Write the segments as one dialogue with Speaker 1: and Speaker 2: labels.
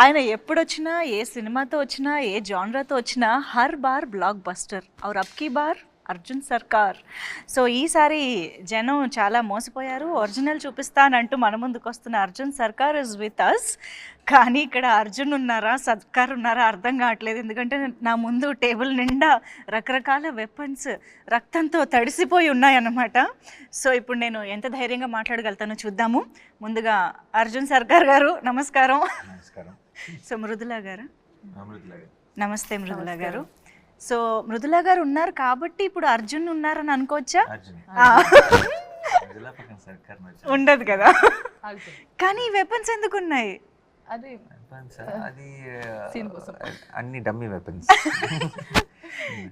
Speaker 1: ఆయన ఎప్పుడొచ్చినా ఏ సినిమాతో వచ్చినా ఏ జాన్రాతో వచ్చినా హర్ బార్ బ్లాక్ బస్టర్. ఔర్ అబ్కి బార్? అర్జున్ సర్కార్. సో ఈసారి జనం చాలా మోసపోయారు. ఒరిజినల్ చూపిస్తానంటూ మన ముందుకు వస్తున్న అర్జున్ సర్కార్ ఇస్ విత్ అస్ కానీ ఇక్కడ అర్జున్ ఉన్నారా సర్కార్ ఉన్నారా అర్థం కావట్లేదు. ఎందుకంటే నా ముందు టేబుల్ నిండా రకరకాల వెపన్స్ రక్తంతో తడిసిపోయి ఉన్నాయన్నమాట. సో ఇప్పుడు నేను ఎంత ధైర్యంగా మాట్లాడగలుగుతానో చూద్దాము. ముందుగా అర్జున్ సర్కార్ గారు నమస్కారం.
Speaker 2: నమస్కారం.
Speaker 1: సో మృదులా గారు? నమస్తే మృదులా గారు. సో మృదులా గారు ఉన్నారు కాబట్టి ఇప్పుడు అర్జున్ ఉన్నారని అనుకోవచ్చా?
Speaker 2: అర్జున్.
Speaker 1: ఆ,
Speaker 2: మృదులా పక్కన సర్కార్
Speaker 1: ఉండదు కదా. కానీ వెపన్స్ ఎందుకు ఉన్నాయి?
Speaker 2: అన్ని డమ్మీ వెపన్స్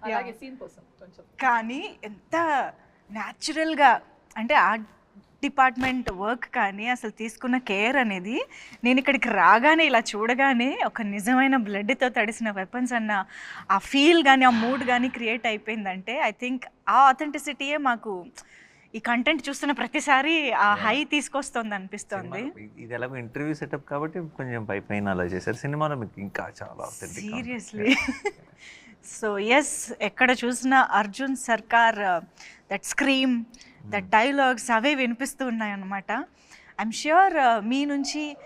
Speaker 3: అలాగే సీన్ కోసం కొంచెం.
Speaker 1: కానీ ఎంత న్యాచురల్గా అంటే డిపార్ట్మెంట్ వర్క్ కానీ అసలు తీసుకున్న కేర్ అనేది నేను ఇక్కడికి రాగానే ఇలా చూడగానే ఒక నిజమైన బ్లడ్తో తడిసిన వెపన్స్ అన్న ఆ ఫీల్ కానీ ఆ మూడ్ కానీ క్రియేట్ అయిపోయిందంటే ఐ థింక్ ఆ ఆథెంటిసిటీయే మాకు ఈ కంటెంట్ చూస్తున్న ప్రతిసారి ఆ హై తీసుకొస్తుంది అనిపిస్తుంది.
Speaker 2: ఇది ఎలాగో ఇంటర్వ్యూ సెటప్ కాబట్టి కొంచెం పై పైన అలా చేశారు. సినిమాలో మీకు ఇంకా చాలా.
Speaker 1: సీరియస్లీ సో ఎస్ ఎక్కడ చూసినా Arjun Sarkar that scream that dialogues అవే వినిపిస్తూ ఉన్నాయన్నమాట. ఐఎమ్ ష్యూర్ మీ నుంచి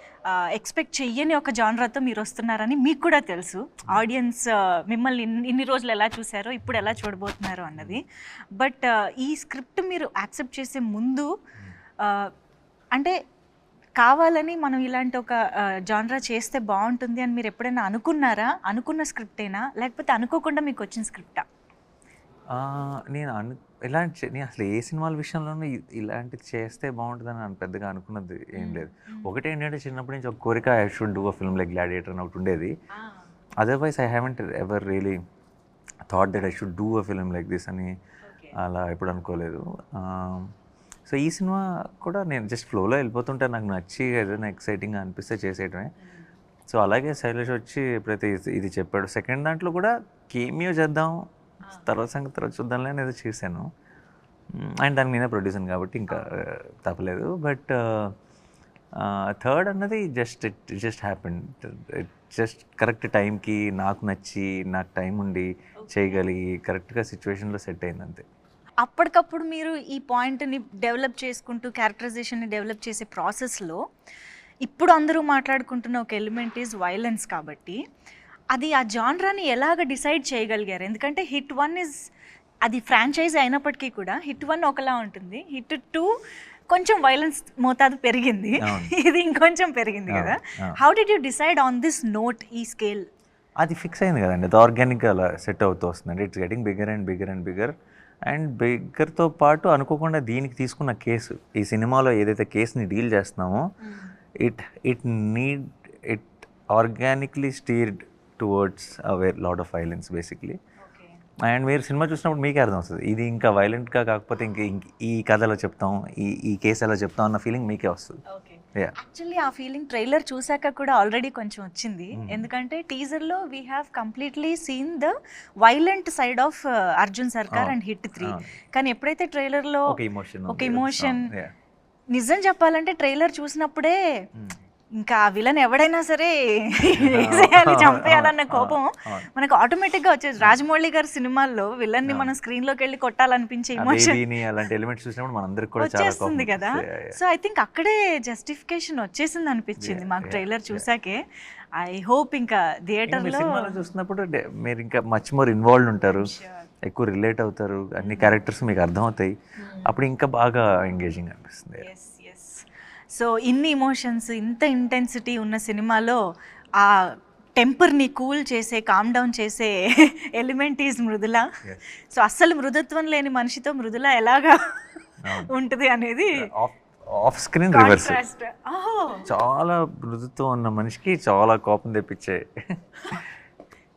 Speaker 1: ఎక్స్పెక్ట్ చెయ్యని ఒక జానరాతో మీరు వస్తున్నారని మీకు కూడా తెలుసు. ఆడియన్స్ మిమ్మల్ని ఇన్ని- రోజులు ఎలా చూసారో ఇప్పుడు ఎలా చూడబోతున్నారో అన్నది. బట్ ఈ స్క్రిప్ట్ మీరు యాక్సెప్ట్ చేసే ముందు uh, అంటే కావాలని మనం ఇలాంటి ఒక జానరా చేస్తే బాగుంటుంది అని మీరు ఎప్పుడైనా అనుకున్నారా? అనుకున్న స్క్రిప్టేనా? లేకపోతే అనుకోకుండా మీకు వచ్చిన స్క్రిప్టా?
Speaker 2: నేను అను ఇలాంటి నేను అసలు ఏ సినిమాల విషయంలోనూ ఇలాంటిది చేస్తే బాగుంటుందని నేను పెద్దగా అనుకున్నది ఏం లేదు. ఒకటి ఏంటంటే చిన్నప్పటి నుంచి ఒక కోరిక I should do a film like Gladiator అని ఒకటి ఉండేది. Otherwise I haven't ever really thought that I should do a film like this అని అలా ఎప్పుడు అనుకోలేదు. సో ఈ సినిమా కూడా నేను జస్ట్ ఫ్లోలో వెళ్ళిపోతుంటే నాకు నచ్చి ఏదైనా ఎక్సైటింగ్గా అనిపిస్తే చేసేయటమే. సో అలాగే శైలేష్ వచ్చి ఎప్పుడైతే ఇది- ఇది చెప్పాడు. సెకండ్ దాంట్లో కూడా కేమియో చేద్దాం తర్వాత సంగతి తర్వాత చూద్దాంలే అనేది చేశాను. అండ్ దానికి నేనే ప్రొడ్యూసర్ కాబట్టి ఇంకా తప్పలేదు. బట్ థర్డ్ అన్నది just it just happen just correct టైంకి నాకు నచ్చి నాకు టైం ఉండి చేయగలిగి కరెక్ట్గా సిచ్యువేషన్లో సెట్ అయింది అంతే.
Speaker 1: అప్పటికప్పుడు మీరు ఈ పాయింట్ని డెవలప్ చేసుకుంటూ క్యారెక్టరైజేషన్ని డెవలప్ చేసే ప్రాసెస్లో ఇప్పుడు అందరూ మాట్లాడుకుంటున్న ఒక ఎలిమెంట్ ఈజ్ వైలెన్స్ కాబట్టి అది ఆ జాన్రాని ఎలాగ డిసైడ్ చేయగలిగారు? ఎందుకంటే హిట్ వన్ ఇస్ అది ఫ్రాంచైజ్ అయినప్పటికీ కూడా హిట్ వన్ ఒకలా ఉంటుంది. హిట్ టూ కొంచెం వైలెన్స్ మోతాదు పెరిగింది. ఇది ఇంకొంచెం పెరిగింది కదా. How did you decide on this note ఈ స్కేల్
Speaker 2: అది ఫిక్స్ అయింది కదండి. అది ఆర్గానిక్గా అలా సెట్ అవుతూ వస్తుంది it's getting bigger and bigger and bigger and బిగ్గర్తో పాటు అనుకోకుండా దీనికి తీసుకున్న కేసు ఈ సినిమాలో ఏదైతే కేసుని డీల్ చేస్తున్నామో it it need it organically steered towards a lot of violence basically and మీరు సినిమా చూసినప్పుడు మీకే అర్థం వస్తుంది. ఇది ఇంకా వైలెంట్గా కాకపోతే ఇంక ఈ కథలో చెప్తాం ఈ ఈ కేసు ఎలా చెప్తాం అన్న ఫీలింగ్ మీకే వస్తుంది.
Speaker 1: యాక్చువల్లీ ఆ ఫీలింగ్ ట్రైలర్ చూసాక కూడా ఆల్రెడీ కొంచెం వచ్చింది. ఎందుకంటే టీజర్లో we have completely seen the violent side of
Speaker 2: Arjun
Speaker 1: Sarkar. And hit
Speaker 2: three.
Speaker 1: కానీ ఎప్పుడైతే ట్రైలర్లో
Speaker 2: ఒక ఇమోషన్.
Speaker 1: నిజం చెప్పాలంటే ట్రైలర్ చూసినప్పుడే ఇంకా ఆ విలన్ ఎవడైనా సరే వేసేయాలి చంపేయాలన్న కోపం మనకు ఆటోమేటిక్గా వచ్చేది. రాజమౌళి గారి సినిమాల్లో విలన్ని మనం స్క్రీన్లోకి వెళ్ళి కొట్టాలనిపించే ఇమోషన్
Speaker 2: అలాంటి ఎలిమెంట్స్ చూసినప్పుడు మనందరికి కూడా
Speaker 1: వచ్చేస్తుంది కదా. సో ఐ థింక్ అక్కడే జస్టిఫికేషన్ వచ్చేసింది అనిపించింది మాకు ట్రైలర్. చూసాకే. ఐ హోప్ ఇంకా థియేటర్లో
Speaker 2: సినిమాలో చూస్తున్నప్పుడు డే- మీరు ఇంకా మచ్ మోర్ ఇన్వాల్వ్ ఉంటారు. ఎక్కువ రిలేట్ అవుతారు. అన్ని క్యారెక్టర్స్ మీకు అర్థమవుతాయి. అప్పుడు ఇంకా బాగా ఎంగేజింగ్ అనిపిస్తుంది.
Speaker 1: సో ఇన్ని ఇమోషన్స్ ఇంత ఇంటెన్సిటీ ఉన్న సినిమాలో ఆ టెంపర్ని కూల్ చేసే కామ్ డౌన్ చేసే ఎలిమెంట్ ఈజ్ మృదుల. సో అస్సలు మృదుత్వం లేని మనిషితో మృదుల ఎలాగా. ఉంటుంది అనేది
Speaker 2: ఆఫ్ స్క్రీన్ రివర్స్ చాలా మృదుత్వం ఉన్న మనిషికి చాలా కోపం తెప్పించే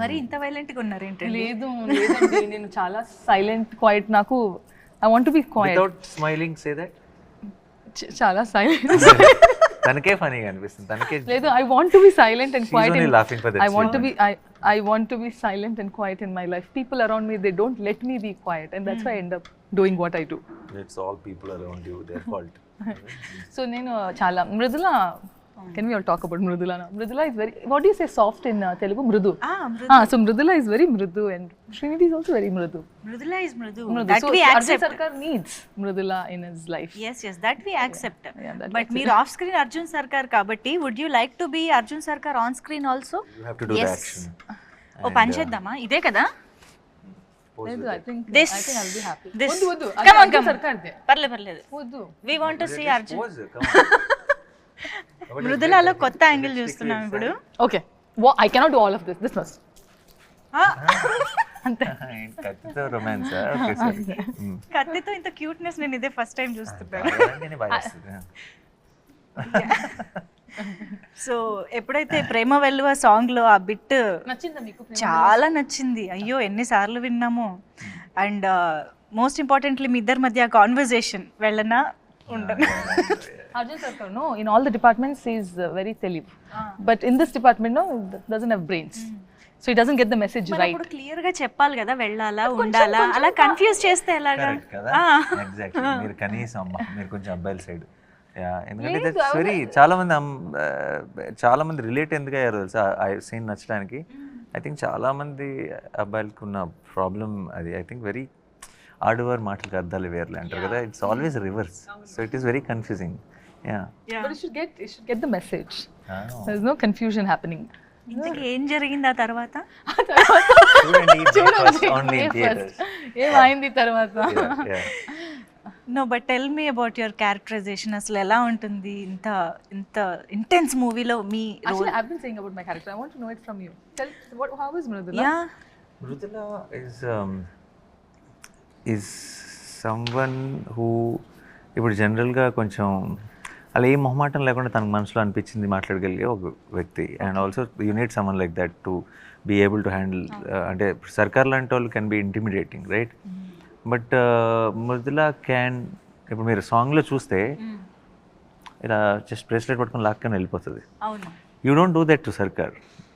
Speaker 2: మరి
Speaker 1: ఇంత వైలెంట్గా ఉన్నారు ఏంటండి?
Speaker 3: లేదు లేదండి. నేను చాలా సైలెంట్ క్వైట్ నాకు I want be quiet
Speaker 2: without smiling say that
Speaker 3: చాలా సైలెంట్
Speaker 2: తనకే ఫనీగా అనిపిస్తుంది. తనకే
Speaker 3: లేదు I want to be silent and
Speaker 2: She's
Speaker 3: quiet
Speaker 2: only laughing for that
Speaker 3: I want
Speaker 2: to.
Speaker 3: Be I I want to be silent and quiet in my life people around me they don't let me be quiet and that's why end up doing what I do
Speaker 2: it's all people around you their fault
Speaker 3: so నేను చాలా Mrudula can we all talk about Mrudula Mrudula is very what you say soft in
Speaker 1: Telugu mrudu
Speaker 3: so Mrudula is very mrudu and Srinidhi is also very
Speaker 1: mrudu Mrudula is
Speaker 3: mrudu
Speaker 1: mrudu
Speaker 3: so
Speaker 1: we
Speaker 3: Arjun
Speaker 1: accept
Speaker 3: Sarkar needs Mrudula in his life
Speaker 1: yes yes that we accept
Speaker 3: Yeah, that
Speaker 1: but మీరు off screen Arjun Sarkar కాబట్టి would you like to be Arjun Sarkar on screen also
Speaker 2: you have to do the
Speaker 1: Yes.
Speaker 2: Action
Speaker 1: ఓ పని చేద్దామా? ఇదే కదా? పర్లేదు పర్లేదు.
Speaker 3: వద్దు.
Speaker 1: We want to see Arjun
Speaker 2: Pose, come on.
Speaker 1: మృదులలో కొత్త యాంగిల్ చూస్తున్నాం ఇప్పుడు.
Speaker 3: Okay I cannot do all of this this must
Speaker 1: ఆ,
Speaker 3: అంతే.
Speaker 2: కత్తితో రొమాన్స్ ఓకే సార్
Speaker 1: కత్తితో ఇంత క్యూట్నెస్ నేను ఇదే ఫస్ట్ టైం చూస్తున్నాను సో ఎప్పుడైతే ప్రేమ వెల్లువ సాంగ్లో ఆ బిట్
Speaker 3: నచ్చిందా మీకు?
Speaker 1: చాలా నచ్చింది. అయ్యో ఎన్నిసార్లు విన్నాము. అండ్ మోస్ట్ ఇంపార్టెంట్లీ మీ ఇద్దరి మధ్య కాన్వర్జేషన్ వెళ్ళనా? ఉండనా?
Speaker 3: Arjun Sarkar no in all the departments is very తెలివ్ but in this department no doesn't have brains so it doesn't get the message right
Speaker 1: ఇప్పుడు క్లియర్గా చెప్పాలి కదా వెళ్ళాలా ఉండాలా? అలా కన్ఫ్యూజ్ చేస్తే ఎలాగా?
Speaker 2: కరెక్ట్ కదా? ఎగ్జాక్ట్లీ మీరు కనీసం అమ్మ మీరు కొంచెం అబ్బాయిల సైడ్. యా ఎందుకంటే దట్స్ వెరీ చాలా మంది అమ్- ఆ, చాలా మంది రిలేట్ ఎందుకు అయ్యారు తెలుసా? ఆ సీన్ నచ్చడానికి. ఐ థింక్ చాలా మంది అబ్బాయిలకు ఉన్న ప్రాబ్లం అది. ఐ థింక్ వెరీ ఆడవారు మాటలకు అర్థాలు వేర్లే అంటారు కదా? It's always reverse so it is very confusing
Speaker 3: but it should get it should get the message there is no confusion happening
Speaker 1: ఇంతకీ ఏం జరిగింది ఆ తర్వాత?
Speaker 3: ఏమైంది తర్వాత
Speaker 1: no but tell me about your characterisation అసలు ఎలా ఉంటుంది ఇంత ఇంత ఇంటెన్స్ మూవీలో మీ
Speaker 3: Actually, I've been saying about my character. I want to know it from you. Tell what, how is Mridula?
Speaker 2: Yeah is um, is someone who ఇప్పుడు జనరల్గా కొంచెం అలా ఏ మొహమాటం లేకుండా తనకు మనసులో అనిపించింది మాట్లాడగలిగే ఒక వ్యక్తి and also you need someone like that to be able to handle అంటే సర్కార్ లాంటి వాళ్ళు can be intimidating right but Mridula can ఇప్పుడు మీరు సాంగ్లో చూస్తే ఇలా జస్ట్ బ్రేస్లెట్ పట్టుకొని లాక్కొని వెళ్ళిపోతుంది.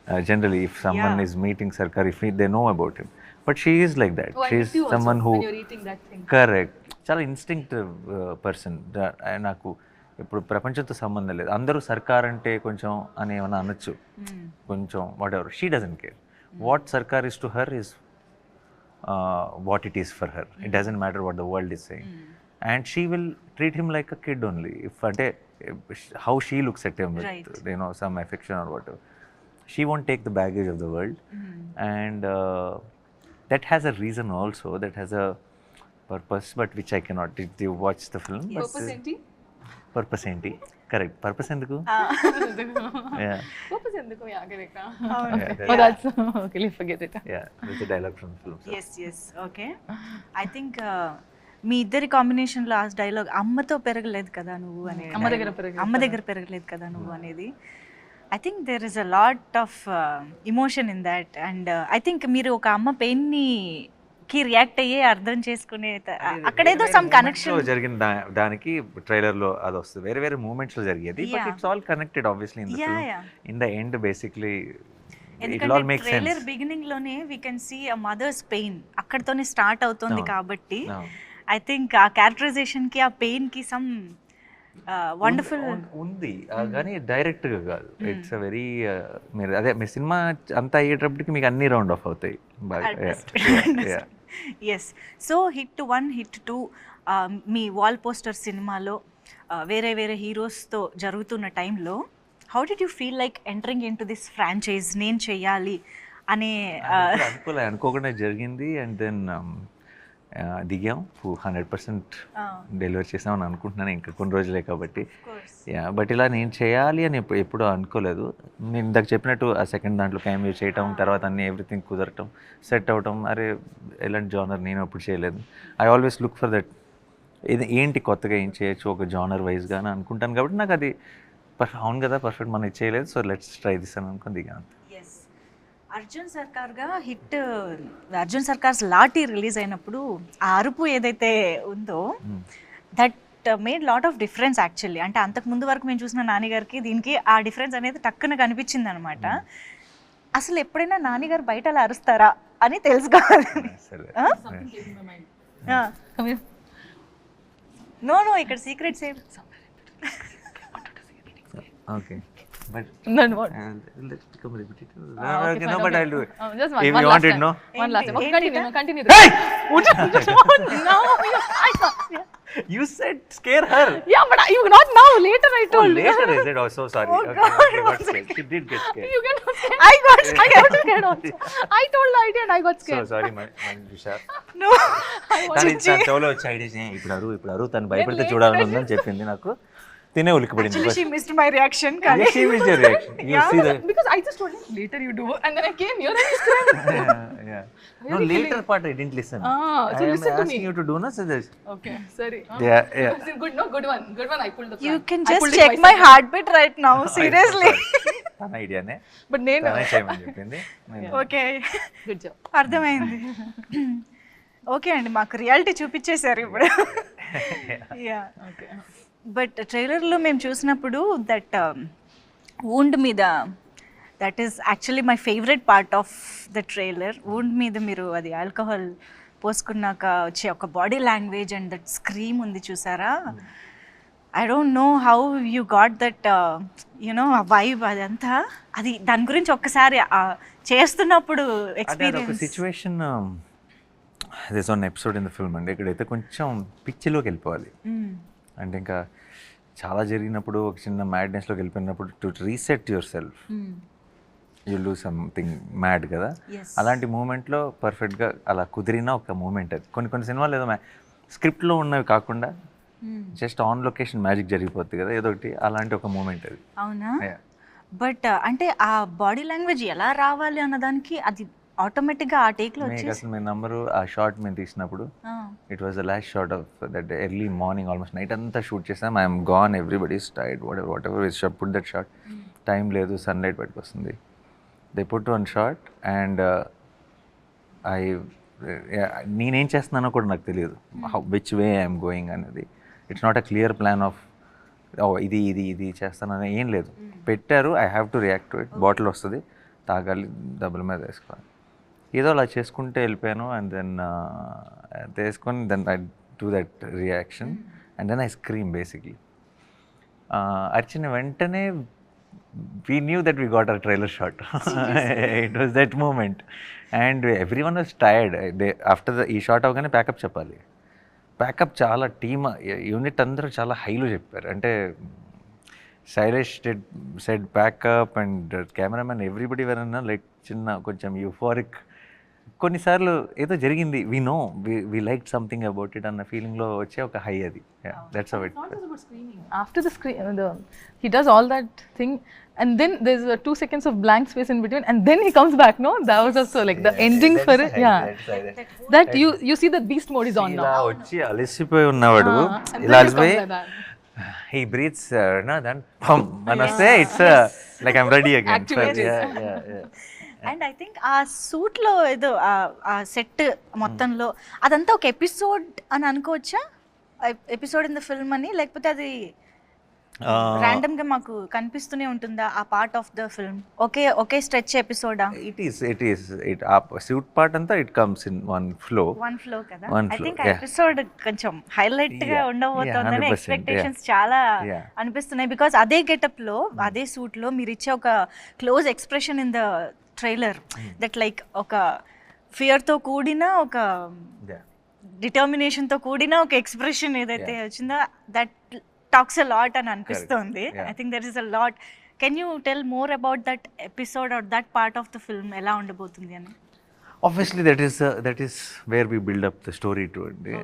Speaker 2: Uh, Sarkar, if he, they know about him. But she is like that.
Speaker 3: Oh, I
Speaker 2: She's
Speaker 3: miss you also
Speaker 2: someone who.
Speaker 3: when you're eating that thing.
Speaker 2: Correct చాలా instinctive person నాకు ఇప్పుడు ప్రపంచంతో సంబంధం లేదు. అందరూ సర్కార్ అంటే కొంచెం అని ఏమైనా అనొచ్చు. కొంచెం whatever she doesn't care what Sarkar is to her is what it is for her it doesn't matter what the world is saying and she will treat him like a kid only if అంటే how she looks at him.
Speaker 1: With
Speaker 2: you know some affection or what she won't take the baggage of the world and that has a reason also. That has a purpose but which i cannot did you watch the uh,
Speaker 3: ఏంటి?
Speaker 2: Correct purpose ఎందుకు?
Speaker 1: Yes okay I think మీ ఇద్దరి కాంబినేషన్లో ఆ dialogue అమ్మతో పెరగలేదు కదా నువ్వు అనే
Speaker 3: అమ్మ దగ్గర
Speaker 1: అమ్మ దగ్గర పెరగలేదు కదా నువ్వు అనేది. I think there is a lot of emotion in that and I think మీరు ఒక అమ్మ పెయిన్ని కి రియాక్ట్ అయ్యే అర్థం చేసుకునే అక్కడేదో సమ్ కనెక్షన్
Speaker 2: జరిగిన దానికి ట్రైలర్లో అది వస్తుంది. వేరే వేరే మూమెంట్స్లో జరిగేది but. It's all
Speaker 1: connected
Speaker 2: obviously
Speaker 1: in
Speaker 2: the. In the end basically
Speaker 1: ఎందుకంటే trailer బిగినింగ్లోనే we can see a mother's pain అక్కడతోనే start అవుతుంది. కాబట్టి ఐ థింక్ ఆ క్యారెక్టరైజేషన్కి ఆ పెయిన్కి సమ్ వండర్ఫుల్
Speaker 2: ఉంది ఆ, కానీ డైరెక్ట్గా కాదు. ఇట్స్ అ వెరీ మీరు అదే మీ సినిమా అంతా అయ్యేటప్పటికి మీకు అన్ని రౌండ్ ఆఫ్ అవుతాయి.
Speaker 1: Yes so hit one hit two మీ వాల్ పోస్టర్ సినిమాలో వేరే వేరే హీరోస్తో జరుగుతున్న టైంలో how did you feel like entering into this franchise నేను చెయ్యాలి అనే uh,
Speaker 2: అనుకోలే అనుకోకుండా జరిగింది. అండ్ దెన్ దిగాం. హండ్రెడ్ పర్సెంట్ డెలివరీ చేసామని అనుకుంటున్నాను. ఇంకా కొన్ని రోజులే కాబట్టి. యా బట్ ఇలా నేను చేయాలి అని ఎప్పుడు అనుకోలేదు. నేను ఇందాక చెప్పినట్టు ఆ సెకండ్ దాంట్లో క్యామియో చేయటం తర్వాత అన్ని ఎవ్రీథింగ్ కుదరటం సెట్ అవటం అరే ఎలాంటి జానర్ నేను ఎప్పుడు చేయలేదు. I always look for that ఇది ఏంటి కొత్తగా ఏం చేయొచ్చు ఒక జానర్ వైజ్గా అని అనుకుంటాను కాబట్టి నాకు అది పర్ఫెక్ట్ అవును కదా పర్ఫెక్ట్ మనం చేయలేదు. సో లెట్స్ ట్రై దిస్ అని అనుకుని దిగాను
Speaker 1: ఎస్ అర్జున్ సర్కార్గా హిట్ అర్జున్ సర్కార్స్ లాఠీ రిలీజ్ అయినప్పుడు ఆ అరుపు ఏదైతే ఉందో that made lot of difference actually అంటే అంతకు ముందు వరకు మేము చూసిన నాన్నగారికి దీనికి ఆ డిఫరెన్స్ అనేది టక్కున కనిపించింది అనమాట అసలు ఎప్పుడైనా నాన్నగారు బయట అలా అరుస్తారా అని తెలుసుకోవాలి. నో నో ఇక్కడ సీక్రెట్స్ ఏం
Speaker 2: okay but
Speaker 3: No, no, what?
Speaker 2: let's become repetitive.
Speaker 3: Ah,
Speaker 2: No,
Speaker 3: okay,
Speaker 2: okay,
Speaker 3: fine,
Speaker 2: no, but
Speaker 3: okay.
Speaker 2: I'll do it.
Speaker 3: Uh, just one,
Speaker 2: If
Speaker 3: one
Speaker 2: you
Speaker 3: last
Speaker 2: want it,
Speaker 3: time.
Speaker 2: no?
Speaker 3: One last time. Okay, continue,
Speaker 1: ఇదా?
Speaker 3: continue.
Speaker 2: Hey!
Speaker 3: no,
Speaker 2: You said scare her.
Speaker 3: yeah, but I- you not now. Later, I
Speaker 2: Oh,
Speaker 3: told.
Speaker 2: later is it? Oh, so sorry.
Speaker 1: Oh,
Speaker 2: okay,
Speaker 1: God,
Speaker 2: okay, got
Speaker 1: one
Speaker 2: scared. She did get scared.
Speaker 3: You get scared.
Speaker 1: I got
Speaker 3: I got scared also. I told the idea and I got
Speaker 2: So
Speaker 3: scared.
Speaker 2: sorry, my Manjusha.
Speaker 1: No
Speaker 3: I was
Speaker 2: తను తన చెవులో వచ్చి idea ఇప్పుడు అరు ఇప్పుడు అరు తను భయపడితే
Speaker 3: late
Speaker 2: చూడాలని ఉందని చెప్పింది నాకు తినే ఉలికిపడింది
Speaker 1: షీ మిస్డ్ మై రియాక్షన్ కానీ
Speaker 2: Yes, she missed your reaction. You see the
Speaker 3: because I just told him later you do, and then I came here and you
Speaker 2: yeah, yeah. No, later part I didn't listen.
Speaker 3: Ah, so
Speaker 2: I am
Speaker 3: listen to
Speaker 2: asking
Speaker 3: me.
Speaker 2: you to do so this.
Speaker 3: Okay, sorry. Uh,
Speaker 2: Yeah, yeah.
Speaker 3: it's Good, no, good one, good one. I pulled the.
Speaker 1: You
Speaker 3: prank.
Speaker 1: Can
Speaker 3: I
Speaker 1: just
Speaker 3: pulled it
Speaker 1: check my
Speaker 3: myself.
Speaker 1: Heart beat right now seriously
Speaker 2: తన ఐడియానే
Speaker 3: But నేను.
Speaker 2: తనే చేయమని చెప్పింది నేను-
Speaker 1: okay
Speaker 3: Good job.
Speaker 1: అర్థమైంది okay అండి మాకు రియాలిటీ చూపించేశారు ఇప్పుడు యా
Speaker 3: Okay.
Speaker 1: బట్ ట్రైలర్లో మేము చూసినప్పుడు దట్ వూండ్ మీద that is actually my favourite part of the trailer wound మీద మీరు అది ఆల్కహాల్ పోసుకున్నాక వచ్చే ఒక body language and that scream ఉంది చూసారా? I don't know how you got that you know ఆ వైబ్ అదంతా. అది దాని గురించి ఒక్కసారి చేస్తున్నప్పుడు
Speaker 2: experience situation this episode in the film అండి. ఇక్కడైతే కొంచెం పిచ్చిలోకి వెళ్ళిపోవాలి. అంటే ఇంకా చాలా జరిగినప్పుడు ఒక చిన్న మ్యాడ్నెస్లోకి వెళ్ళిపోయినప్పుడు to reset yourself you do something mad కదా. అలాంటి మూమెంట్లో పర్ఫెక్ట్గా అలా కుదిరిన ఒక మూమెంట్ అది కొన్ని కొన్ని సినిమాలు ఏదో స్క్రిప్ట్లో ఉన్నవి కాకుండా జస్ట్ ఆన్ లొకేషన్ మ్యాజిక్ జరిగిపోద్ది కదా ఏదో ఒకటి అలాంటి ఒక మూమెంట్ అది.
Speaker 1: అవునా. బట్ అంటే ఆ బాడీ లాంగ్వేజ్ ఎలా రావాలి అన్నదానికి అది ఆటోమేటిక్గా ఆ
Speaker 2: మీకు
Speaker 1: వచ్చేసి
Speaker 2: అసలు మీ నంబరు ఆ షార్ట్ మేము తీసినప్పుడు it was the last shot of that early morning almost night అంతా షూట్ చేసాం I'm gone everybody's Tide whatever whatever is put that shot time లేదు సన్లైట్ బయటకు వస్తుంది they put one shot and I నేనేం చేస్తున్నానో కూడా నాకు తెలియదు. విచ్ వే ఐఎమ్ గోయింగ్ అనేది. It's not a clear plan of oh ఇది ఇది ఇది చేస్తానని ఏం లేదు. పెట్టారు I have to react to it bottle వస్తుంది తాగాలి డబ్బుల మీద వేసుకోవాలి. ఏదో అలా చేసుకుంటే వెళ్ళిపోయాను అండ్ దెన్ వేసుకొని then I do that reaction and then I scream basically అర్చిన వెంటనే we knew that we got a trailer shot it was that moment and everyone was tired they after the ఈ shot అవగానే pack up చెప్పాలి. Pack up చాలా team unit అందరూ చాలా హైలో చెప్పారు. అంటే Shailesh dead said pack up and cameraman everybody వెరన్నా like చిన్న కొంచెం యూఫోరిక్ కొన్నిసార్లు ఏదో జరిగింది we know we like something about it అన్న ఫీలింగ్లో వచ్చే ఒక హై అది
Speaker 3: that's screaming. After the screen, uh, the, he does all that thing, and then there's uh, two seconds of blank space in between, and then he comes back. No, that was also like the ending for it. Yeah, that you you see that beast mode is on
Speaker 2: ఇలా. వచ్చి అలసిపోయి ఉన్నవాడు
Speaker 3: Ah, and
Speaker 2: ఇలా
Speaker 3: then it
Speaker 2: అలసిపోయి
Speaker 3: comes like that.
Speaker 2: He breathes నా దాని పమ్ అని వస్తే it's like I'm ready again
Speaker 3: Activated.
Speaker 1: And I think ఆ సూట్లో ఏదో ఆ- ఆ సెట్ మొత్తంలో అదంతా ఒక ఎపిసోడ్ అని అనుకోవచ్చా ఎపిసోడ్ ఇన్ ద ఫిల్మ్ అని లేకపోతే అది ర్యాండమ్గా మాకు కనిపిస్తూనే ఉంటుందా ఆ పార్ట్ ఆఫ్ ద ఫిల్మ్ ఒకే ఒకే stretch ఎపిసోడా
Speaker 2: it is it is it ఆ సూట్ పార్ట్ అంతా it comes
Speaker 1: in one flow
Speaker 2: one flow
Speaker 1: కదా? I
Speaker 2: think.
Speaker 1: ఎపిసోడ్ కొంచెం
Speaker 2: హైలైట్గా
Speaker 1: ఉండబోతోందని
Speaker 2: yeah, 100%,
Speaker 1: ఎక్స్పెక్టేషన్స్ చాలా. అనిపిస్తున్నాయి. బికాస్ అదే గెటప్లో అదే సూట్లో మీరు ఇచ్చే ఒక close expression in the trailer that like ఒక ఫియర్తో కూడిన ఒక డిటర్మినేషన్తో కూడిన ఒక ఎక్స్ప్రెషన్ ఏదైతే. వచ్చిందో దట్ టాక్స్ అ లాట్ అని అనిపిస్తుంది. I think there is a lot can you tell more about that episode or that part of the film ఎలా ఉండబోతుంది అని?
Speaker 2: Obviously that is that is where we build up the story too అండి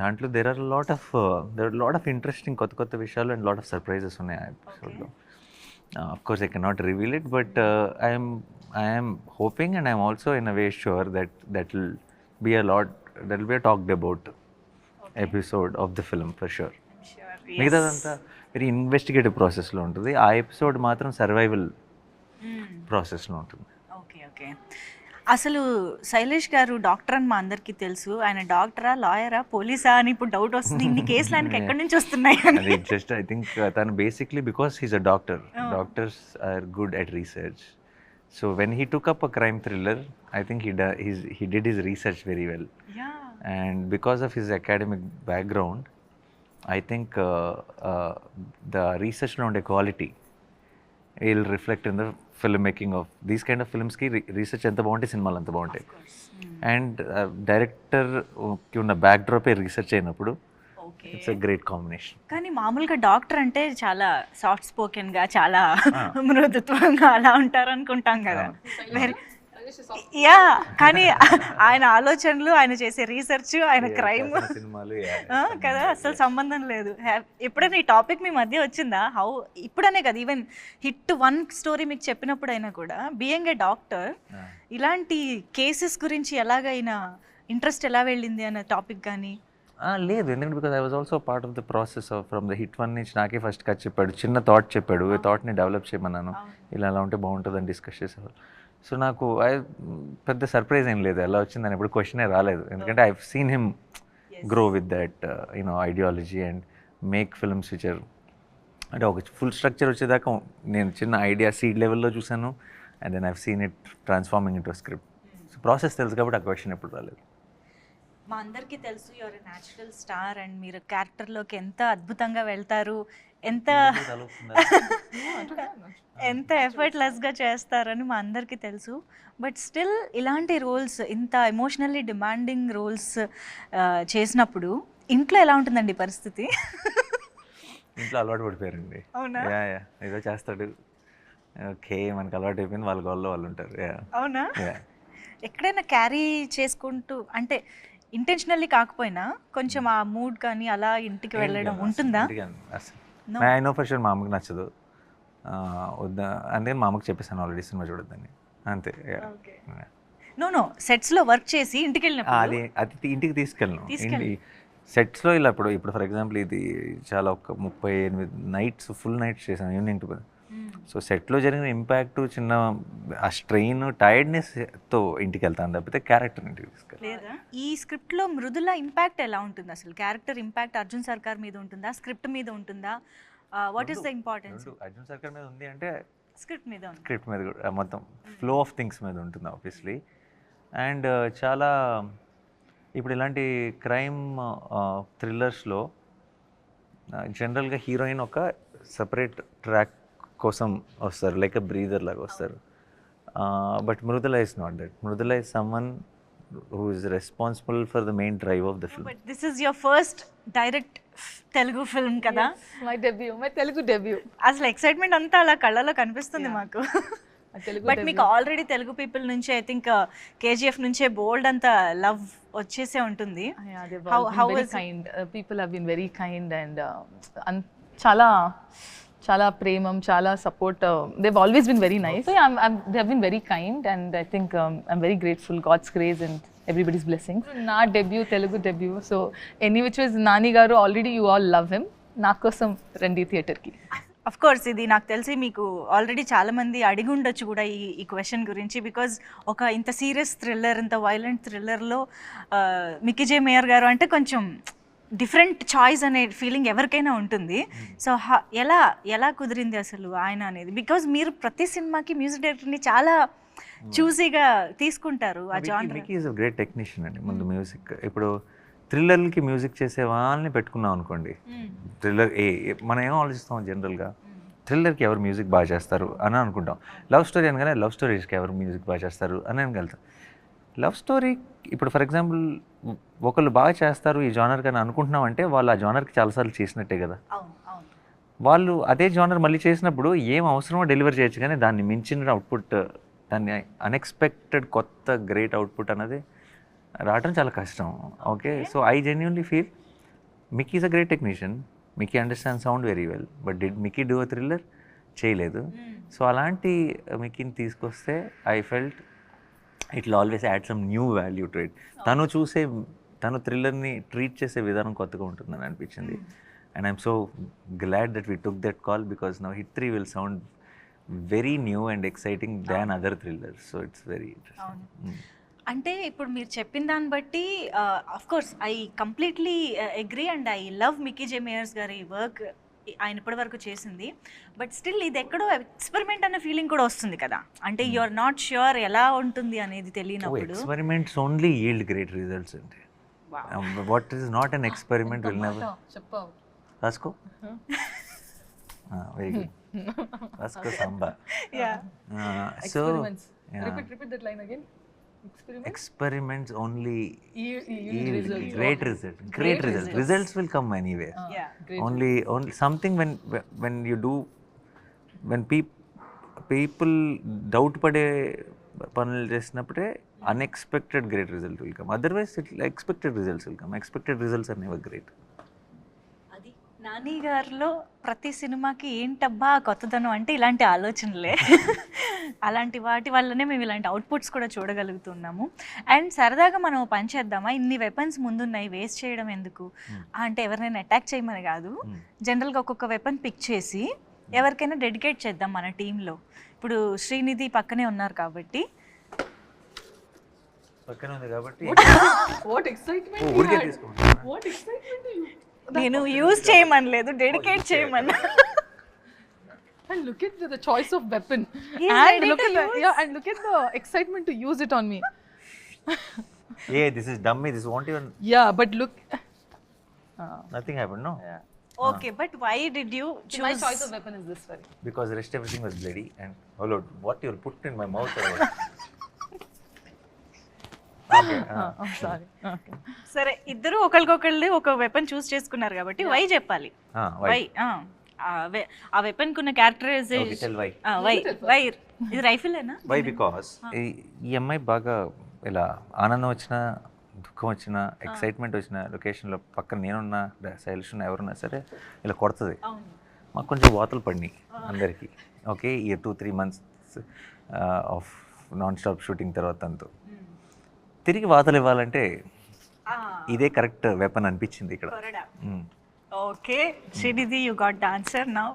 Speaker 2: దాంట్లో there are lot of there are lot of interesting కొత్త కొత్త విషయాలు and lot of surprises ఉన్నాయి ఆ ఎపిసోడ్లో of course I can not reveal it but I'm I'm hoping and I'm also in a way sure that that will be a lot that will be talked about episode of the film for sure మిగతాదంతా very investigative ప్రాసెస్లో ఉంటుంది. ఆ episode మాత్రం survival ప్రాసెస్లో ఉంటుంది.
Speaker 1: Okay okay అసలు శైలేష్ గారు doctor అని మా అందరికీ తెలుసు. ఆయన డాక్టరా లాయరా పోలీసా అని ఇప్పుడు డౌట్ వస్తుంది. ఇన్ని కేసులు ఆయనకి ఎక్కడి నుంచి వస్తున్నాయి
Speaker 2: అది జస్ట్ ఐ థింక్ తను basically because he's a
Speaker 1: doctor.
Speaker 2: Doctors are good at research so when he took up a crime thriller I think he he's he did his research very well
Speaker 1: yeah
Speaker 2: and because of his academic background i think uh, uh, the research around equality will reflect in the filmmaking of these kind of films కి research ఎంత బాగుంటాయి సినిమాలు అంత బాగుంటాయి. And డైరెక్టర్కి ఉన్న backdrop research అయినప్పుడు it's great combination
Speaker 1: కానీ మామూలుగా డాక్టర్ అంటే చాలా సాఫ్ట్ స్పోకెన్గా చాలా మృదుత్వంగా అలా ఉంటారు అనుకుంటాం కదా వెరీ యా కానీ ఆయన ఆలోచనలు ఆయన చేసే రీసెర్చ్ ఆయన క్రైమ్
Speaker 2: సినిమాలు
Speaker 1: కదా అసలు సంబంధం లేదు. హ్యా- ఎప్పుడైనా ఈ టాపిక్ మీ మధ్య వచ్చిందా? హౌ ఇప్పుడనే కదా ఈవెన్ హిట్ వన్ స్టోరీ మీకు చెప్పినప్పుడైనా కూడా బియింగ్ ఏ డాక్టర్ ఇలాంటి కేసెస్ గురించి ఎలాగైనా ఇంట్రెస్ట్ ఎలా వెళ్ళింది అన్న టాపిక్ కానీ
Speaker 2: లేదు ఎందుకంటే because I was also part of the process of from the hit one నుంచి నాకే ఫస్ట్ కట్ చెప్పాడు చిన్న థాట్ చెప్పాడు ఈ థాట్ని డెవలప్ చేయమన్నాను. ఇలా అలా ఉంటే బాగుంటుందని డిస్కస్ చేసేవాళ్ళు. సో నాకు ఐ పెద్ద సర్ప్రైజ్ ఏం లేదు. ఎలా వచ్చిందని ఎప్పుడు క్వశ్చనే రాలేదు. ఎందుకంటే I seen him grow with that you know ideology and make films or అంటే ఒక ఫుల్ స్ట్రక్చర్ వచ్చేదాకా నేను చిన్న ఐడియా సీడ్ లెవెల్లో చూసాను and then I've seen it transforming it script so process తెలుసు కాబట్టి ఆ క్వశ్చన్ ఎప్పుడు రాలేదు.
Speaker 1: మా అందరికీ తెలుసు యువర్ న్యాచురల్ స్టార్ అండ్ మీరు క్యారెక్టర్లోకి ఎంత అద్భుతంగా వెళ్తారు. ఎంత ఎంత ఎఫర్ట్లెస్గా చేస్తారని మా అందరికీ తెలుసు. బట్ స్టిల్ ఇలాంటి రోల్స్ ఇంత ఎమోషనల్లీ డిమాండింగ్ రోల్స్ చేసినప్పుడు ఇంట్లో ఎలా ఉంటుందండి పరిస్థితి?
Speaker 2: ఇంట్లో అలవాటు పడిపోయారండి.
Speaker 1: అవునా?
Speaker 2: Yeah yeah. ఏదో చేస్తాడు. ఓకే మనకు అలవాటు అయిపోయింది. వాళ్ళ గోల్లో వాళ్ళు ఉంటారు. యా.
Speaker 1: అవునా? ఎక్కడైనా క్యారీ చేసుకుంటూ అంటే ఇంటెన్షనల్లీ కాకపోయినా కొంచెం ఆ మూడ్ కానీ అలా ఇంటికి వెళ్ళడం ఉంటుందా? No.
Speaker 2: I know for sure మా అమ్మకి నచ్చదు. వద్దా? అంటే మా అమ్మకి చెప్పేసాను ఆల్రెడీ సినిమా చూడొద్దని. అంతే.
Speaker 1: నో నో సెట్స్లో వర్క్ చేసి ఇంటికి వెళ్ళినప్పుడు
Speaker 2: అది అది ఇంటికి తీసుకెళ్ళను. ఇంటి సెట్స్లో ఇలా ఇప్పుడు ఇప్పుడు ఫర్ ఎగ్జాంపుల్ ఇది చాలా ఒక ముప్పై ఎనిమిది నైట్స్ ఫుల్ నైట్స్ చేశాను ఈవినింగ్ టు సో సెట్లో జరిగిన ఇంపాక్ట్ చిన్న ఆ స్ట్రెయిన్ టైర్డ్నెస్తో ఇంటికి వెళ్తాను తప్పితే క్యారెక్టర్ ఇంటికి తీసుకెళ్ళి
Speaker 1: లేదా? ఈ స్క్రిప్ట్లో మృదుల ఇంపాక్ట్ ఎలా ఉంటుంది అసలు? క్యారెక్టర్ ఇంపాక్ట్ అర్జున్ సర్కార్ మీద ఉంటుందా? స్క్రిప్ట్ మీద ఉంటుందా? What is the
Speaker 2: importance Arjun Sarkar మీద ఉంది అంటే
Speaker 1: స్క్రిప్ట్ మీద ఉంది.
Speaker 2: స్క్రిప్ట్ మీద కూడా మొత్తం ఫ్లో ఆఫ్ థింగ్స్ మీద ఉంటుంది ఆబ్వియస్లీ అండ్ చాలా ఇప్పుడు ఇలాంటి క్రైమ్ థ్రిల్లర్స్లో జనరల్గా హీరోయిన్ ఒక సపరేట్ ట్రాక్ కోసం వస్తారు లైక్ బ్రీదర్ లాగా వస్తారు. But Mridula is not that Mridula is someone who is responsible for the main drive of the film
Speaker 1: but this is your first direct Telugu film కదా?
Speaker 3: My debut, my Telugu debut.
Speaker 1: అసలు excitement అంతా అలా కళ్ళలో కనిపిస్తుంది మాకు. But మీకు already Telugu people నుంచి I think KGF నుంచే బోల్డ్ అంత లవ్ వచ్చేసే ఉంటుంది.
Speaker 3: Yeah, they've
Speaker 1: How-
Speaker 3: all been
Speaker 1: how
Speaker 3: very
Speaker 1: was it?
Speaker 3: kind. చాలా ప్రేమం చాలా support they've always been very nice they've been very kind and I think I'm very grateful God's grace and everybody's blessing నా debut Telugu debut so any which was నానిగారు already you all love him నా కోసం రండి థియేటర్కి
Speaker 1: of course ఇది నాకు తెలిసి మీకు already చాలామంది అడిగి ఉండొచ్చు కూడా ఈ ఈ క్వశ్చన్ గురించి బికాజ్ ఒక ఇంత సీరియస్ థ్రిల్లర్ ఇంత వైలెంట్ థ్రిల్లర్లో మికిజే మేయర్ గారు అంటే కొంచెం డిఫరెంట్ చాయిస్ అనే ఫీలింగ్ ఎవరికైనా ఉంటుంది. సో ఎలా ఎలా కుదిరింది అసలు ఆయన అనేది? బికాజ్ మీరు ప్రతి సినిమాకి మ్యూజిక్ డైరెక్టర్ని చాలా చూసీగా తీసుకుంటారు ఆ జాన్
Speaker 2: ఈజ్ గ్రేట్ టెక్నీషియన్ అండి ముందు మ్యూజిక్. ఇప్పుడు థ్రిల్లర్కి మ్యూజిక్ చేసే వాళ్ళని పెట్టుకున్నాం అనుకోండి. థ్రిల్లర్ ఏ ఏ- మనం ఏం ఆలోచిస్తాం జనరల్గా? థ్రిల్లర్కి ఎవరు మ్యూజిక్ బాగా చేస్తారు అని అనుకుంటాం. లవ్ స్టోరీ అనగానే లవ్ స్టోరీస్కి ఎవరు మ్యూజిక్ బాగా చేస్తారు అని అనగలుగుతాం లవ్ స్టోరీ ఇప్పుడు ఫర్ ఎగ్జాంపుల్ ఒకళ్ళు బాగా చేస్తారు ఈ జానర్ కానీ అనుకుంటున్నాం అంటే వాళ్ళు ఆ జానర్కి చాలాసార్లు చేసినట్టే కదా. వాళ్ళు అదే జానర్ మళ్ళీ చేసినప్పుడు ఏం అవసరమో డెలివర్ చేయొచ్చు కానీ దాన్ని మించిన అవుట్పుట్ దాన్ని అన్ఎక్స్పెక్టెడ్ కొత్త గ్రేట్ అవుట్పుట్ అన్నది రావడం చాలా కష్టం. Okay? So I genuinely feel Mickey is a great technician Mickey understand sound very well but did Mickey do a thriller చేయలేదు. సో అలాంటి మికీని తీసుకొస్తే I felt it always add some new value to it తను చూసే తను థ్రిల్లర్ని treat చేసే విధానం కొత్తగా ఉంటుందని అనిపించింది. And I'm so glad that we took that call because now hit three will sound very new and exciting than other thrillers so it's
Speaker 1: very
Speaker 2: interesting
Speaker 1: అంటే ఇప్పుడు మీరు చెప్పిన దాన్ని బట్టి of course I completely agree and I love Mickey J Meyers గారి work ఆయన ఇప్పటి వరకు చేసింది. బట్ స్టిల్ ఇది ఎక్కడో ఎక్స్పెరిమెంట్ అనే ఫీలింగ్ కూడా వస్తుంది కదా. అంటే యు ఆర్ నాట్ ష్యూర్ ఎలా ఉంటుంది అనేది తెలియనప్పుడు
Speaker 2: experiments only yield great results అండి. What is not an experiment will never
Speaker 3: చెప్పావు
Speaker 2: రాసుకో వెరీ గుడ్ రాసుకో Samba
Speaker 1: Yeah.
Speaker 2: So
Speaker 3: Experiments. Repeat, repeat that line again. Experiment.
Speaker 2: Experiments only
Speaker 3: Yield, yield results.
Speaker 2: Great result great result results will come anyway
Speaker 3: Ah,
Speaker 1: Yeah.
Speaker 3: Great.
Speaker 2: Only only something when when you do when peep people doubt పడే పనులు చేసినప్పుడే unexpected great result will come otherwise it expected results will come expected results are never great
Speaker 1: అది నాని గారిలో ప్రతి సినిమాకి ఏంటబ్బా కొత్తదనం అంటే ఇలాంటి ఆలోచనలే. అలాంటి వాటి వల్లనే మేము ఇలాంటి అవుట్పుట్స్ కూడా చూడగలుగుతున్నాము. అండ్ సరదాగా మనం పని చేద్దామా? ఇన్ని వెపన్స్ ముందున్నాయి వేస్ట్ చేయడం ఎందుకు? అంటే ఎవరినైనా అటాక్ చేయమని కాదు. జనరల్గా ఒక్కొక్క వెపన్ పిక్ చేసి ఎవరికైనా డెడికేట్ చేద్దాం మన టీంలో ఇప్పుడు శ్రీనిధి పక్కనే ఉన్నారు కాబట్టి.
Speaker 2: పక్కన ఉంది కాబట్టి.
Speaker 3: What excitement
Speaker 2: ఓ,
Speaker 3: you
Speaker 2: ఊరికే
Speaker 3: had.
Speaker 2: తీసుకుంటా
Speaker 3: What excitement you.
Speaker 1: నేను యూజ్ చేయమనలేదు డెడికేట్ చేయమన్నా
Speaker 3: And look at the, the choice of weapon.
Speaker 1: He's
Speaker 3: and
Speaker 1: ready
Speaker 3: look
Speaker 1: to
Speaker 3: at the,
Speaker 1: use.
Speaker 3: yeah, and look at the excitement to use it on me.
Speaker 2: A this is dummy this want even
Speaker 3: Yeah, but look. Uh,
Speaker 2: nothing happen no
Speaker 1: okay but why did you
Speaker 3: my choice of weapon is this very.
Speaker 2: Because rest everything was bloody and hello what your
Speaker 3: put in my mouth
Speaker 1: సరే ఇద్దరు ఒకరికొకళ్ళు ఒక weapon చూస్ చేసుకున్నారు కాబట్టి why చెప్పాలి. Why ఆ weapon కున్న characterization
Speaker 2: why
Speaker 1: why why ఇది రైఫిలేనా
Speaker 2: వై బికాస్ ఈ అమ్మాయి బాగా ఇలా ఆనందం వచ్చినా దుఃఖం వచ్చినా ఎక్సైట్మెంట్ వచ్చిన లొకేషన్లో పక్కన నేనున్నా శైలిష్ ఉన్నా ఎవరున్నా సరే ఇలా కొడుతుంది.
Speaker 1: అవును.
Speaker 2: మాకు కొంచెం వాతలు పడినాయి అందరికీ. ఓకే ఈ two three months of non stop shooting తర్వాత అంతా. తిరిగి వాతలు ఇవ్వాలంటే ఇదే కరెక్ట్ వెపన్ అనిపించింది ఇక్కడ.
Speaker 1: Okay Srinidhi you got the answer
Speaker 3: now.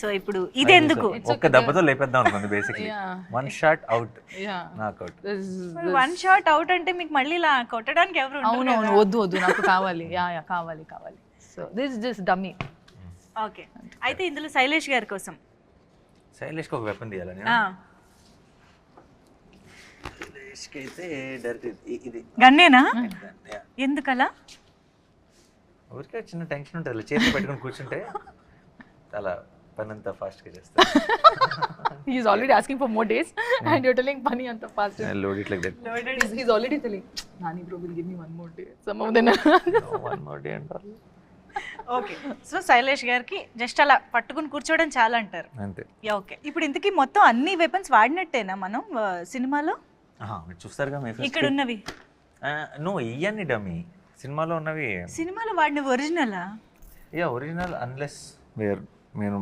Speaker 1: So ఇప్పుడు ఇది ఎందుకు
Speaker 2: ఒక్క దెబ్బతో లేపేద్దాం అనుకుంది basically.
Speaker 3: One
Speaker 2: shot out.
Speaker 3: Knock out
Speaker 1: one shot out అంటే మీకు మళ్ళీ ఇలా కొట్టడానికి ఎవరు
Speaker 3: అవును అవును వద్దు వద్దు నాకు కావాలి. యా యా కావాలి కావాలి. So this just dummy
Speaker 1: okay అయితే ఇందులో శైలేష్ గారి కోసం.
Speaker 2: శైలేష్కి ఒక వెపన్ తీయాలని అయితే డైరెక్ట్ ఇది
Speaker 1: గన్నేనా. ఎందుకలా?
Speaker 2: ఊరికే చిన్న టెన్షన్ ఉంటుంది చేతి పెట్టుకొని కూర్చుంటే అలా పని అంతా ఫాస్ట్గా చేస్తాను
Speaker 3: he is already asking for more days and you're telling పని అంత fast
Speaker 2: load it like that
Speaker 3: he's, he's already telling nani bro will give me one more day? Some of them.
Speaker 2: One more day and
Speaker 1: okay so Shailesh గారికి just అలా పట్టుకుని కూర్చోవడం చాలా అంటారు.
Speaker 2: అంతే.
Speaker 1: Okay ఇప్పుడు ఇంతకీ మొత్తం అన్ని వెపన్స్ వాడినట్టేనా మనం సినిమాలో?
Speaker 2: మీరు చూస్తారుగా మీ
Speaker 1: ఇక్కడ ఉన్నవి.
Speaker 2: నువ్వు ఇవన్నీ డమ్మీ. సినిమాలో ఉన్నవి.
Speaker 1: సినిమాలో వాడిన ఒరిజినలా
Speaker 2: యా ఒరిజినల్ అన్లెస్ వేర్ మీరు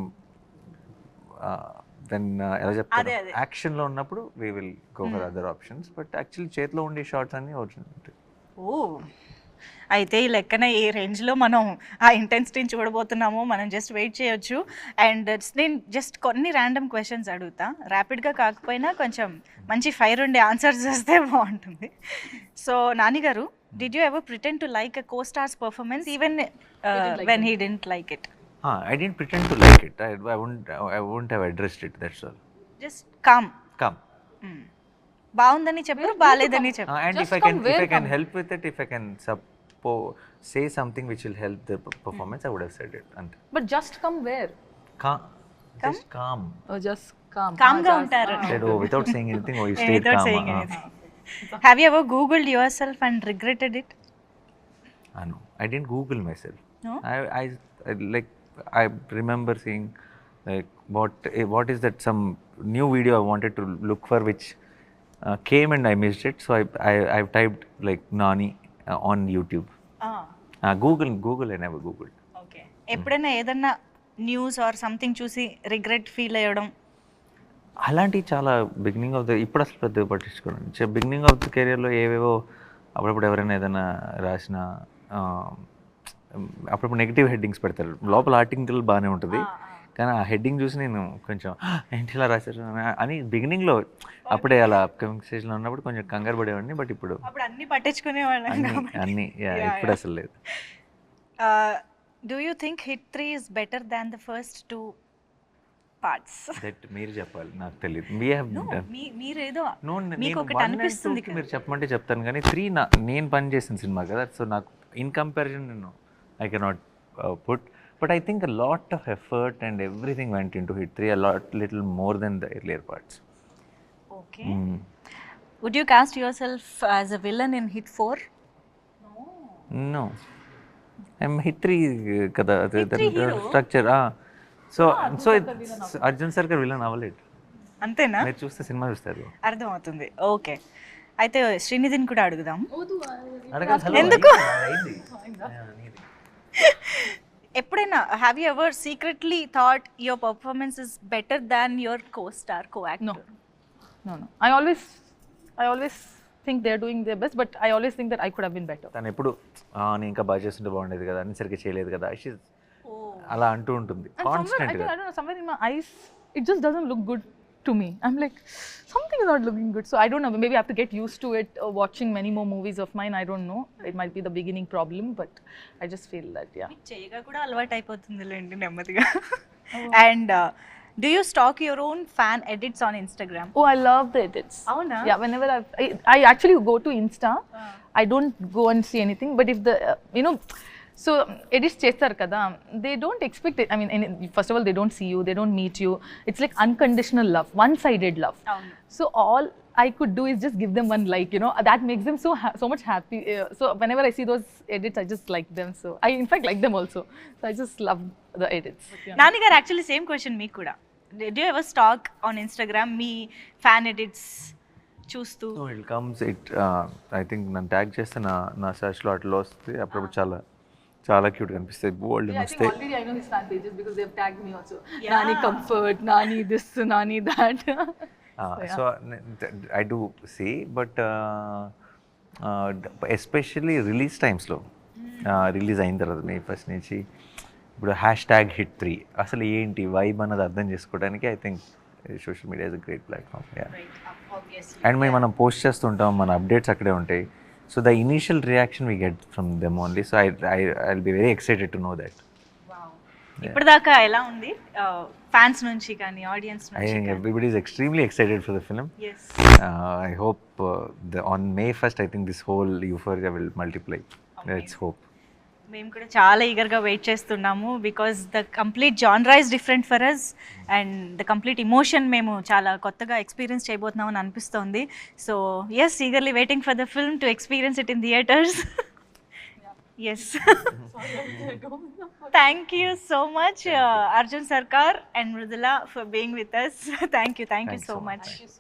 Speaker 2: దెన్ ఎలా చెప్తారు. యాక్షన్లో ఉన్నప్పుడు we will go for other options but actually చేతిలో ఉండే షార్ట్స్ అన్ని ఒరిజినల్ ఉంటాయి.
Speaker 1: ఓ. అయితే ఈ లెక్కన ఏ రేంజ్లో మనం ఆ ఇంటెన్సిటీని చూడబోతున్నామో. మనం జస్ట్ వెయిట్ చేయొచ్చు. అండ్ నేను జస్ట్ కొన్ని ర్యాండమ్ క్వశ్చన్స్ అడుగుతా. ర్యాపిడ్గా కాకపోయినా కొంచెం మంచి ఫైర్ ఉండే ఆన్సర్స్ వస్తే బాగుంటుంది. So నానిగారు did you ever pretend to like a co stars performance even when he didn't like it
Speaker 2: I didn't pretend to like it I I won't I won't have addressed it that's all
Speaker 1: just calm
Speaker 2: come
Speaker 1: బాగుందని చెప్పారు బాగాలేదని చెప్పారు
Speaker 2: and if
Speaker 3: Just
Speaker 2: I can
Speaker 3: come,
Speaker 2: if
Speaker 3: where
Speaker 2: I can
Speaker 3: come?
Speaker 2: Help with it if I can suppose something which will help the performance I would have said it అంతే
Speaker 3: but just come where
Speaker 2: Calm. Just calm.
Speaker 3: oh just come
Speaker 1: Calm
Speaker 3: Ah,
Speaker 1: గా
Speaker 3: just-
Speaker 1: ఉంటారు.
Speaker 3: ah.
Speaker 2: Said, oh, without saying anything, oh, you stayed
Speaker 1: Without
Speaker 2: calm.
Speaker 1: saying
Speaker 2: uh,
Speaker 1: anything. Have you ever Googled yourself and regretted it?
Speaker 2: I know. I didn't Google myself.
Speaker 1: No?
Speaker 2: I, I, I like, I remember seeing, like, what, eh, what is that? Some new video I wanted to look for, which uh, came and I missed it. So I, I, I've typed like Nani uh, on YouTube. Uh, Google, Google, I never Googled.
Speaker 1: Okay ఎప్పుడైనా ఏదన్నా news or something చూసి regret feel అయ్యడం?
Speaker 2: అలాంటివి చాలా beginning of the ఇప్పుడు అసలు పెద్ద పట్టించుకోండి beginning of the కెరియర్లో ఏవేవో అప్పుడప్పుడు ఎవరైనా ఏదైనా రాసిన అప్పుడప్పుడు నెగిటివ్ హెడ్డింగ్స్ పెడతారు. లోపల ఆర్టికల్ బాగానే ఉంటుంది. కానీ ఆ హెడ్డింగ్ చూసి నేను కొంచెం ఏంటి ఇలా రాశారు? అని- బిగినింగ్లో అప్పుడే అలా అప్కమింగ్ స్టేజ్లో ఉన్నప్పుడు కొంచెం కంగారు పడేవాడిని బట్ ఇప్పుడు
Speaker 1: అన్ని పట్టించుకునే వాళ్ళం
Speaker 2: అన్ని ఇప్పుడు. అసలు లేదు.
Speaker 1: Do you think hit three is better than the first two parts
Speaker 2: that మీరు చెప్పాలి నాకు తెలియదు మీ హ్యావ్
Speaker 1: మీరేదో
Speaker 2: నో
Speaker 1: మీకు ఒకటి అనిపిస్తుంది.
Speaker 2: మీరు చెప్పమంటే చెప్తాను కానీ త్రీ నా నేను పని చేసిన సినిమా కదా సో నాకు ఇన్ కంపారిజన్ నేను I cannot put but I think lot of effort and everything went into hit three lot little more than the earlier parts
Speaker 1: okay
Speaker 2: Hmm.
Speaker 1: Would you cast yourself as a villain in hit four
Speaker 2: no I'm hit three కదా
Speaker 1: three hero?
Speaker 2: Structure so so Arjun Sarkar villain అవ్వలేదు.
Speaker 1: అంతేనా?
Speaker 2: మీరు చూస్తే cinema చూస్తారు.
Speaker 1: అర్థమవుతుంది. Okay. అయితే శ్రీనిధిని కూడా అడుగుదాం. ఎందుకు? ఎప్పుడైనా have you ever secretly thought your performance is better than your co star co
Speaker 3: No. No, no. I always, I always think they're doing their best, but I always think that I could have been better.
Speaker 2: తను ఎప్పుడు "ఆ, నేను ఇంకా బాగా చేస్తుంటే బాగుండేది కదా అన్ని సరిగ్గా చేయలేదు కదా అలా అంటూ ఉంటుంది
Speaker 3: కాన్స్టెంట్గా I don't know, somewhere in my eyes, it just doesn't look good to me. I'm like, something is not looking good. So I don't know. Maybe I have to get used to it. Uh, watching many more movies of mine, I don't know. It might be the beginning problem, but I just feel that, yeah.
Speaker 1: చేయగా కూడా అలవాటు అయిపోతుందిలేండి నెమ్మదిగా and do you stack your own fan edits on Instagram
Speaker 3: Oh, I love the edits.
Speaker 1: అవునా
Speaker 3: Yeah, whenever I've, I, I actually go to Insta, I don't go and see anything, but if the, uh, you know, so edits చేస్తారు కదా they don't expect it. I mean, any- first of all, they don't see you, they don't meet you. It's like unconditional love, one-sided love.
Speaker 1: అవును
Speaker 3: So all I could do is just give them one like, you know, that makes them so so much happy. Uh, so whenever I see those edits, I just like them. So I in fact like them also. So I just love the edits. Yeah.
Speaker 1: నాన్నగారు actually same question మీకు కూడా do ever stuck on Instagram me fan edits చూస్తూ
Speaker 2: it comes it I think నన్ను tag చేస్తే నా నా సెర్చ్లో అట్లా వస్తే అప్పుడప్పుడు చాలా చాలా క్యూట్ కనిపిస్తాయి. బోల్డ్ వస్తాయి
Speaker 3: his fan pages because they've tagged me also.
Speaker 1: Yeah.
Speaker 3: Nani comfort, Nani this, Nani that.
Speaker 2: So I do see but especially release టైమ్స్లో రిలీజ్ అయిన తర్వాత మే ఫస్ట్ నుంచి ఇప్పుడు హ్యాష్ ట్యాగ్ హిట్ త్రీ అసలు ఏంటి వైబ్ అన్నది అర్థం చేసుకోవడానికి I think social media is a great platform and మేము మనం పోస్ట్ చేస్తుంటాం మన అప్డేట్స్ అక్కడే ఉంటాయి. So the initial reaction we get from them only so I I I be very excited to know that
Speaker 1: ఇప్పటిదాకా ఎలా ఉంది? ఫ్యాన్స్ నుంచి కానీ ఆడియన్స్
Speaker 2: ఐ
Speaker 1: నుంచి
Speaker 2: everybody is extremely excited for the film
Speaker 1: yes
Speaker 2: uh, I hope uh, the, on May 1st, I think this whole euphoria will multiply. Let's hope.
Speaker 1: మేము కూడా చాలా ఈగర్గా వెయిట్ చేస్తున్నాము because the complete genre is different for us and the complete emotion మేము చాలా కొత్తగా experience చేయబోతున్నామని అనిపిస్తోంది. So yes eagerly waiting for the film to experience it in theatres yes thank you so much Arjun Sarkar and Mridula for being with us thank you
Speaker 2: thank
Speaker 1: you
Speaker 2: so
Speaker 1: much